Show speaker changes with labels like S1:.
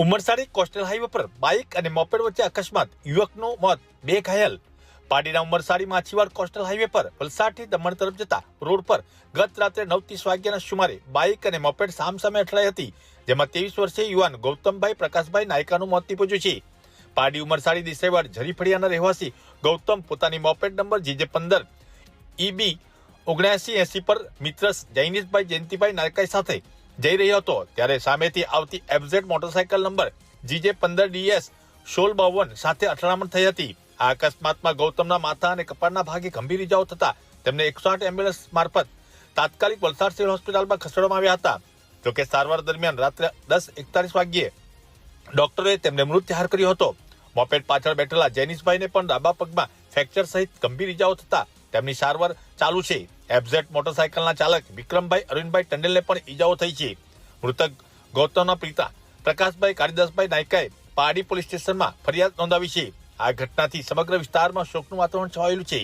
S1: Umarsadi coastal highway પર bike અને moped વચ્ચે અકસ્માત. યુવકનું મોત, બે ઘાયલ. પાડીના ઉમરસાડી માછીવાડ કોસ્ટલ હાઈવે પર વલસાડથી દમણ તરફ જતા રોડ પર ગત રાત્રે નવ ત્રીસ વાગ્યાના સુમારે બાઇક અને મોપેડ સામસામે અથડાઈ હતી, જેમાં ત્રેવીસ વર્ષીય યુવાન ગૌતમભાઈ પ્રકાશભાઈ નાયકાનું મોત નીપજ્યું છે. પાડી ઉમરસાડી દિશેવાડ ઝરીફળિયાના રહેવાસી ગૌતમ પોતાની મોપેડ નંબર જીજે પંદર, ઈબી ઓગણસી એસી પર મિત્ર જૈનિશભાઈ જયંતિભાઈ નાયકાઈ સાથે જઈ રહ્યો હતો, ત્યારે સામેથી આવતી એફઝેડ મોટરસાયકલ નંબર જીજે પંદર ડીએસ સોળ બાવન સાથે અથડામણ થઈ હતી. આ અકસ્માતમાં ગૌતમના માથા અને કપાળના ભાગે ગંભીર ઇજાઓ થતા તેમને એકસો આઠ એમ્બ્યુલન્સ મારફત તાત્કાલિક વલસાડ સિવિલ હોસ્પિટલમાં ખસેડવામાં આવ્યા હતા. જોકે સારવાર દરમિયાન રાત્રે દસ એકતાલીસ વાગ્યે ડોક્ટરે તેમને મૃત્યુહાર કર્યો હતો. મોપેડ પાછળ બેઠેલા જેનિસભાઈને પણ ડાબા પગમાં ફ્રેક્ચર સહિત ગંભીર ઇજાઓ થતા તેમની સારવાર ચાલુ છે. એફઝેડ મોટરસાયકલના ચાલક વિક્રમભાઈ અરવિંદભાઈ ટંડેલને પણ ઈજાઓ થઈ છે. મૃતક ગૌતમના પિતા પ્રકાશભાઈ કાળીદાસભાઈ નાયકાએ પાડી પોલીસ સ્ટેશનમાં ફરિયાદ નોંધાવી છે. આ ઘટનાથી સમગ્ર વિસ્તારમાં શોકનું વાતાવરણ છવાયેલું છે.